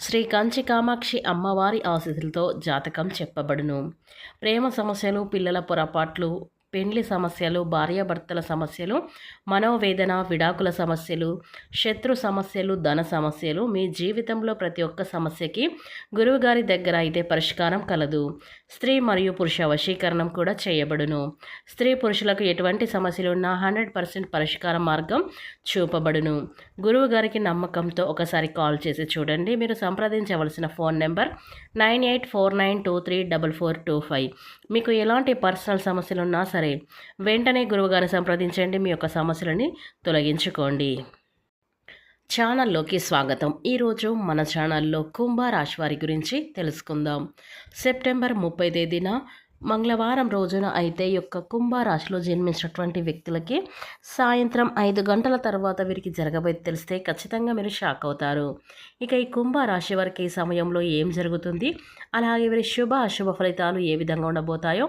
శ్రీ కంచి కామాక్షి అమ్మవారి ఆశీస్సులతో జాతకం చెప్పబడును. ప్రేమ సమస్యలు పిల్లల పొరపాట్లు పెండ్లి సమస్యలు భార్యాభర్తల సమస్యలు మనోవేదన విడాకుల సమస్యలు శత్రు సమస్యలు ధన సమస్యలు మీ జీవితంలో ప్రతి ఒక్క సమస్యకి గురువుగారి దగ్గర అయితే పరిష్కారం కలదు. స్త్రీ మరియు పురుష వశీకరణం కూడా చేయబడును. స్త్రీ పురుషులకు ఎటువంటి సమస్యలు ఉన్నా హండ్రెడ్ పర్సెంట్ పరిష్కార మార్గం చూపబడును. గురువు గారికి నమ్మకంతో ఒకసారి కాల్ చేసి చూడండి. మీరు సంప్రదించవలసిన phone number nine eight four nine two three double four two five. మీకు ఎలాంటి పర్సనల్ సమస్యలు ఉన్నా సరే వెంటనే గురువుగారిని సంప్రదించండి. మీ యొక్క సమస్యలని తొలగించుకోండి. ఛానల్లోకి స్వాగతం. ఈరోజు మన ఛానల్లో కుంభరాశి వారి గురించి తెలుసుకుందాం. సెప్టెంబర్ ముప్పై తేదీన మంగళవారం రోజున అయితే యొక్క కుంభరాశిలో జన్మించినటువంటి వ్యక్తులకి సాయంత్రం ఐదు గంటల తర్వాత వీరికి జరగబోయే తెలిస్తే ఖచ్చితంగా మీరు షాక్ అవుతారు. ఇక ఈ కుంభరాశి వారికి ఈ సమయంలో ఏం జరుగుతుంది? అలాగే వీరి శుభ అశుభ ఫలితాలు ఏ విధంగా ఉండబోతాయో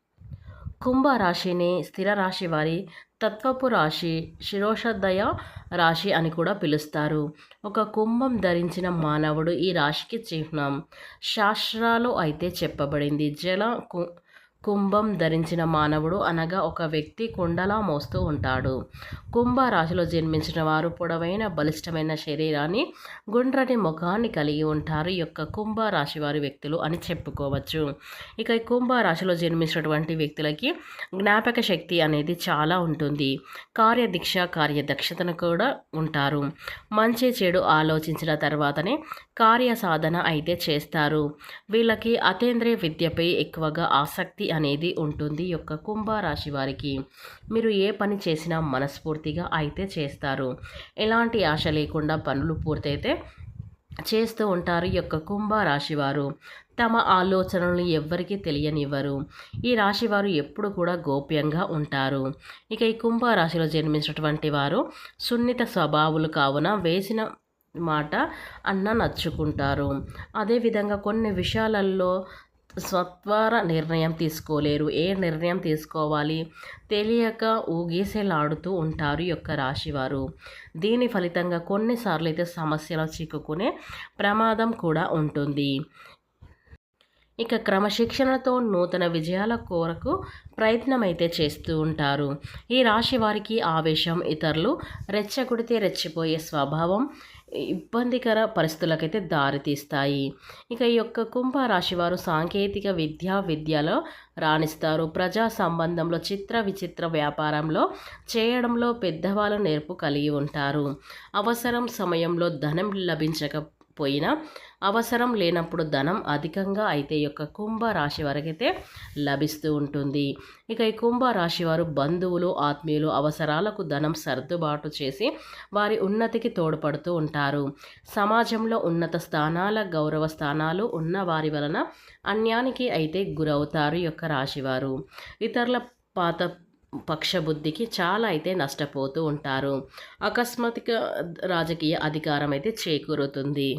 కుంభరాశిని స్థిర రాశి వారి తత్వపు రాశి శిరోషదయ రాశి అని కూడా పిలుస్తారు. ఒక కుంభం ధరించిన మానవుడు ఈ రాశికి చిహ్నం. శాస్త్రాలు అయితే చెప్పబడింది. జల కుంభం ధరించిన మానవుడు అనగా ఒక వ్యక్తి కుండలా మోస్తూ ఉంటాడు. కుంభ రాశిలో జన్మించిన వారు పొడవైన బలిష్టమైన శరీరాన్ని గుండ్రటి ముఖాన్ని కలిగి ఉంటారు. ఈ యొక్క కుంభ రాశి వారి వ్యక్తులు అని చెప్పుకోవచ్చు. ఇక ఈ కుంభ రాశిలో జన్మించినటువంటి వ్యక్తులకి జ్ఞాపక శక్తి అనేది చాలా ఉంటుంది. కార్యదీక్ష కార్యదక్షతను కూడా ఉంటారు. మంచి చెడు ఆలోచించిన తర్వాతనే కార్య సాధన అయితే చేస్తారు. వీళ్ళకి అతేంద్రియ విద్యపై ఎక్కువగా ఆసక్తి అనేది ఉంటుంది యొక్క కుంభరాశి వారికి. మీరు ఏ పని చేసినా మనస్ఫూర్తిగా అయితే చేస్తారు. ఎలాంటి ఆశ లేకుండా పనులు పూర్తయితే చేస్తూ ఉంటారు ఈ యొక్క కుంభరాశి వారు. తమ ఆలోచనలు ఎవ్వరికీ తెలియనివ్వరు. ఈ రాశివారు ఎప్పుడు కూడా గోప్యంగా ఉంటారు. ఇక ఈ కుంభరాశిలో జన్మించినటువంటి వారు సున్నిత స్వభావులు కావున వేసిన మాట అన్న నచ్చుకుంటారు. అదేవిధంగా కొన్ని విషయాలలో స్వత్వర నిర్ణయం తీసుకోలేరు. ఏ నిర్ణయం తీసుకోవాలి? తెలియక ఊగేసేలాడుతూ ఉంటారు యొక్క రాశివారు. దీని ఫలితంగా కొన్నిసార్లు అయితే సమస్యలు చిక్కుకునే ప్రమాదం కూడా ఉంటుంది. ఇక క్రమశిక్షణతో నూతన విజయాల కొరకు ప్రయత్నం అయితే చేస్తూ ఉంటారు. ఈ రాశి వారికి ఆవేశం ఇతరులు రెచ్చగొడితే రెచ్చిపోయే స్వభావం ఇబ్బందికర పరిస్థితులకైతే దారితీస్తాయి. ఇక ఈ యొక్క కుంభరాశి వారు సాంకేతిక విద్యా విద్యలో రాణిస్తారు. ప్రజా సంబంధంలో చిత్ర విచిత్ర వ్యాపారంలో చేయడంలో పెద్దవాళ్ళు నేర్పు కలిగి ఉంటారు. అవసరం సమయంలో ధనం లభించక పోయినా అవసరం లేనప్పుడు ధనం అధికంగా అయితే యొక్క కుంభ రాశి వరకైతే లభిస్తూ ఉంటుంది. ఇక ఈ కుంభ రాశి వారు బంధువులు ఆత్మీయులు అవసరాలకు ధనం సర్దుబాటు చేసి వారి ఉన్నతికి తోడ్పడుతూ ఉంటారు. సమాజంలో ఉన్నత స్థానాల గౌరవ స్థానాలు ఉన్న వారి వలన అన్యానికి అయితే గురవుతారు యొక్క రాశివారు ఇతరుల పాత పక్షబుద్ధికి చాలా అయితే నష్టపోతూ ఉంటారు. అకస్మాత్తుగా రాజకీయ అధికారం అయితే చేకూరుతుంది.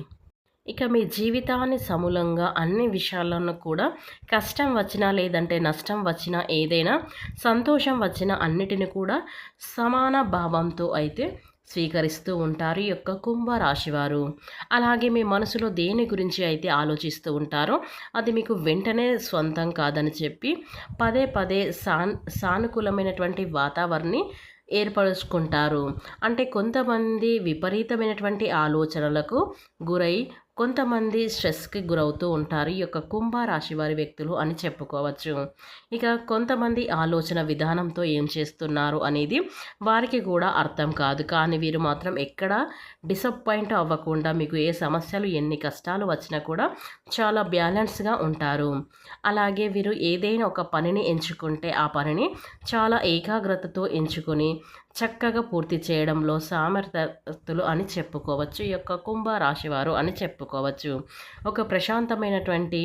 ఇక మీ జీవితాన్ని సమూలంగా అన్ని విషయాలను కూడా కష్టం వచ్చినా లేదంటే నష్టం వచ్చినా ఏదైనా సంతోషం వచ్చినా అన్నిటిని కూడా సమాన భావంతో అయితే స్వీకరిస్తూ ఉంటారు ఈ యొక్క కుంభరాశివారు. అలాగే మీ మనసులో దేని గురించి అయితే ఆలోచిస్తూ ఉంటారో అది మీకు వెంటనే సొంతం కాదని చెప్పి పదే పదే సాన్ సానుకూలమైనటువంటి వాతావరణాన్ని ఏర్పరుచుకుంటారు. అంటే కొంతమంది విపరీతమైనటువంటి ఆలోచనలకు గురై కొంతమంది స్ట్రెస్కి గురవుతూ ఉంటారు. ఈ యొక్క కుంభరాశి వారి వ్యక్తులు అని చెప్పుకోవచ్చు. ఇక కొంతమంది ఆలోచన విధానంతో ఏం చేస్తున్నారు అనేది వారికి కూడా అర్థం కాదు. కానీ వీరు మాత్రం ఎక్కడ డిసప్పాయింట్ అవ్వకుండా మీకు ఏ సమస్యలు ఎన్ని కష్టాలు వచ్చినా కూడా చాలా బ్యాలెన్స్గా ఉంటారు. అలాగే వీరు ఏదైనా ఒక పనిని ఎంచుకుంటే ఆ పనిని చాలా ఏకాగ్రతతో ఎంచుకొని చక్కగా పూర్తి చేయడంలో సామర్థ్యతలు అని చెప్పుకోవచ్చు. ఈ యొక్క కుంభ రాశివారు అని చెప్పుకోవచ్చు ఒక ప్రశాంతమైనటువంటి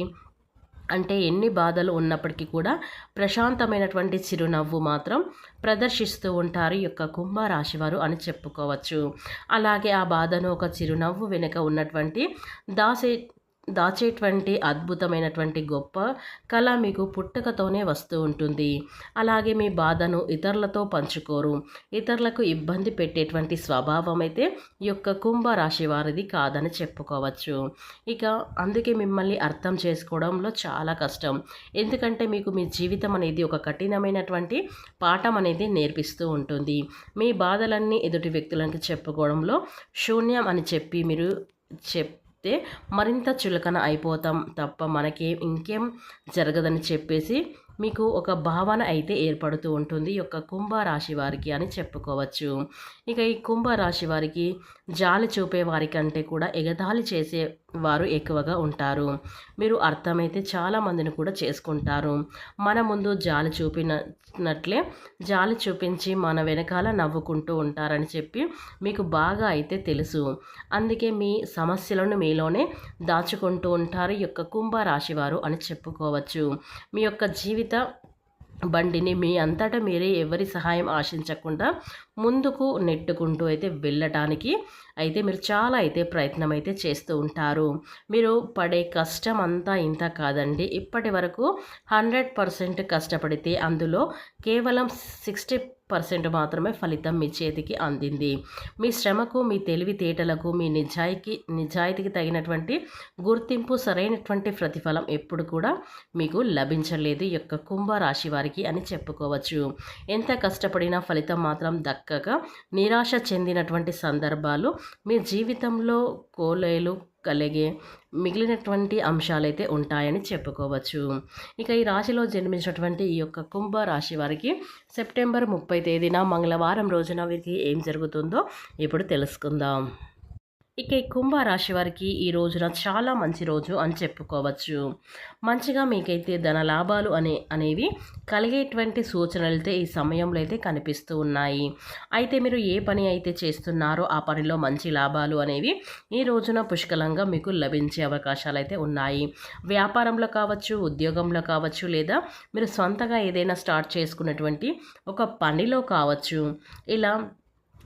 అంటే ఎన్ని బాధలు ఉన్నప్పటికీ కూడా ప్రశాంతమైనటువంటి చిరునవ్వు మాత్రం ప్రదర్శిస్తూ ఉంటారు ఈ యొక్క కుంభరాశివారు అని చెప్పుకోవచ్చు. అలాగే ఆ బాధను ఒక చిరునవ్వు వెనుక ఉన్నటువంటి దాసే దాచేటువంటి అద్భుతమైనటువంటి గొప్ప కళ మీకు పుట్టకతోనే వస్తూ ఉంటుంది. అలాగే మీ బాధను ఇతరులతో పంచుకోరు. ఇతరులకు ఇబ్బంది పెట్టేటువంటి స్వభావం అయితే ఈ యొక్క కుంభరాశి వారిది కాదని చెప్పుకోవచ్చు. ఇక అందుకే మిమ్మల్ని అర్థం చేసుకోవడంలో చాలా కష్టం. ఎందుకంటే మీకు మీ జీవితం అనేది ఒక కఠినమైనటువంటి పాఠం అనేది నేర్పిస్తూ ఉంటుంది. మీ బాధలన్నీ ఎదుటి వ్యక్తులకి చెప్పుకోవడంలో శూన్యం అని చెప్పి మీరు చెప్ చెప్తే మరింత చులకన అయిపోతాం తప్ప మనకేం ఇంకేం జరగదని చెప్పేసి మీకు ఒక భావన అయితే ఏర్పడుతూ ఉంటుంది. ఈ యొక్క కుంభరాశి వారికి అని చెప్పుకోవచ్చు. ఇక ఈ కుంభరాశి వారికి జాలి చూపే వారికంటే కూడా ఎగతాళి చేసే వారు ఎక్కువగా ఉంటారు. మీరు అర్థమైతే చాలామందిని కూడా చేసుకుంటారు. మన ముందు జాలి చూపినట్లే జాలి చూపించి మన వెనకాల నవ్వుకుంటూ ఉంటారని చెప్పి మీకు బాగా అయితే తెలుసు. అందుకే మీ సమస్యలను మీలోనే దాచుకుంటూ ఉంటారు ఈ యొక్క కుంభరాశి వారు అని చెప్పుకోవచ్చు. మీ యొక్క జీవిత బండిని మీ అంతటా మీరే ఎవరి సహాయం ఆశించకుండా ముందుకు నెట్టుకుంటూ అయితే వెళ్ళటానికి అయితే మీరు చాలా అయితే ప్రయత్నం అయితే చేస్తూ ఉంటారు. మీరు పడే కష్టం అంతా ఇంత కాదండి. ఇప్పటి వరకు హండ్రెడ్ పర్సెంట్ కష్టపడితే అందులో కేవలం సిక్స్టీ పర్సెంట్ మాత్రమే ఫలితం మీ చేతికి అందింది. మీ శ్రమకు మీ తెలివితేటలకు మీ నిజాయికి నిజాయితీకి తగినటువంటి గుర్తింపు సరైనటువంటి ప్రతిఫలం ఎప్పుడు కూడా మీకు లభించలేదు ఈ యొక్క కుంభరాశి వారికి అని చెప్పుకోవచ్చు. ఎంత కష్టపడినా ఫలితం మాత్రం దక్కగా నిరాశ చెందినటువంటి సందర్భాలు మీ జీవితంలో కోలేలు కలిగే మిగిలినటువంటి అంశాలైతే ఉంటాయని చెప్పుకోవచ్చు. ఇక ఈ రాశిలో జన్మించినటువంటి ఈ యొక్క కుంభ రాశి వారికి సెప్టెంబర్ ముప్పై తేదీన మంగళవారం రోజున వీరికి ఏం జరుగుతుందో ఇప్పుడు తెలుసుకుందాం. ఇక ఈ కుంభరాశి వారికి ఈ రోజున చాలా మంచి రోజు అని చెప్పుకోవచ్చు. మంచిగా మీకైతే ధన లాభాలు అనే అనేవి కలిగేటువంటి సూచనలైతే ఈ సమయంలో అయితే కనిపిస్తూ ఉన్నాయి. అయితే మీరు ఏ పని అయితే చేస్తున్నారో ఆ పనిలో మంచి లాభాలు అనేవి ఈ రోజున పుష్కలంగా మీకు లభించే అవకాశాలు అయితే ఉన్నాయి. వ్యాపారంలో కావచ్చు ఉద్యోగంలో కావచ్చు లేదా మీరు సొంతగా ఏదైనా స్టార్ట్ చేసుకున్నటువంటి ఒక పనిలో కావచ్చు. ఇలా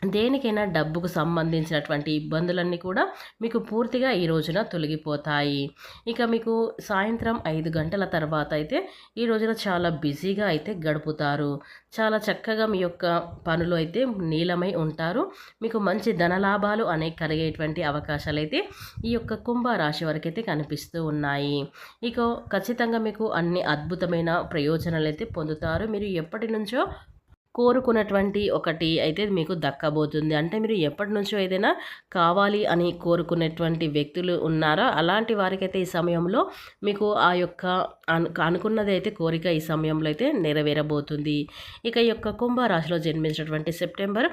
దేనికైనా డబ్బుకు సంబంధించినటువంటి ఇబ్బందులన్నీ కూడా మీకు పూర్తిగా ఈ రోజున తొలగిపోతాయి. ఇక మీకు సాయంత్రం ఐదు గంటల తర్వాత అయితే ఈ రోజున చాలా బిజీగా అయితే గడుపుతారు. చాలా చక్కగా మీ యొక్క పనులు అయితే నీలమై ఉంటారు. మీకు మంచి ధనలాభాలు అనే కలిగేటువంటి అవకాశాలు అయితే ఈ యొక్క కుంభరాశి వరకు అయితే కనిపిస్తూ ఉన్నాయి. ఇక ఖచ్చితంగా మీకు అన్ని అద్భుతమైన ప్రయోజనాలు అయితే పొందుతారు. మీరు ఎప్పటి నుంచో కోరుకున్నటువంటి ఒకటి అయితే మీకు దక్కబోతుంది. అంటే మీరు ఎప్పటి నుంచో ఏదైనా కావాలి అని కోరుకునేటువంటి వ్యక్తులు ఉన్నారో? అలాంటి వారికైతే ఈ సమయంలో మీకు ఆ యొక్క అను అనుకున్నది అయితే కోరిక ఈ సమయంలో అయితే నెరవేరబోతుంది. ఇక ఈ యొక్క కుంభరాశిలో జన్మించినటువంటి సెప్టెంబర్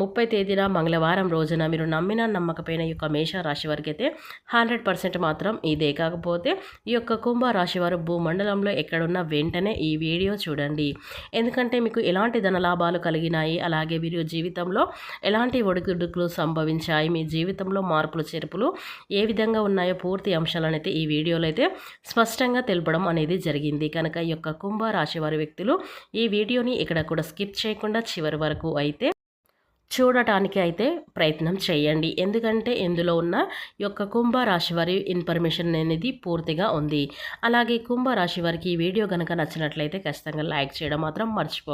ముప్పై తేదీన మంగళవారం రోజున మీరు నమ్మిన నమ్మకపోయిన ఈ యొక్క మేషరాశి వారికి అయితే హండ్రెడ్ పర్సెంట్ మాత్రం ఇదే కాకపోతే ఈ యొక్క కుంభరాశి వారు భూమండలంలో ఎక్కడున్న వెంటనే ఈ వీడియో చూడండి. ఎందుకంటే మీకు ఎలాంటి ధనలాభాలు కలిగినాయి అలాగే మీరు జీవితంలో ఎలాంటి ఒడిదుడుకులు సంభవించాయి మీ జీవితంలో మార్పులు చేర్పులు ఏ విధంగా ఉన్నాయో పూర్తి అంశాలను అయితే ఈ వీడియోలో అయితే స్పష్టంగా తెలపడం అనేది జరిగింది. కనుక ఈ యొక్క కుంభరాశి వారి వ్యక్తులు ఈ వీడియోని ఇక్కడ కూడా స్కిప్ చేయకుండా చివరి వరకు అయితే చూడటానికి అయితే ప్రయత్నం చేయండి. ఎందుకంటే ఇందులో ఉన్న యొక్క కుంభరాశి వారి ఇన్ఫర్మేషన్ అనేది పూర్తిగా ఉంది. అలాగే కుంభరాశి వారికి ఈ వీడియో కనుక నచ్చినట్లయితే ఖచ్చితంగా లైక్ చేయడం మాత్రం మర్చిపో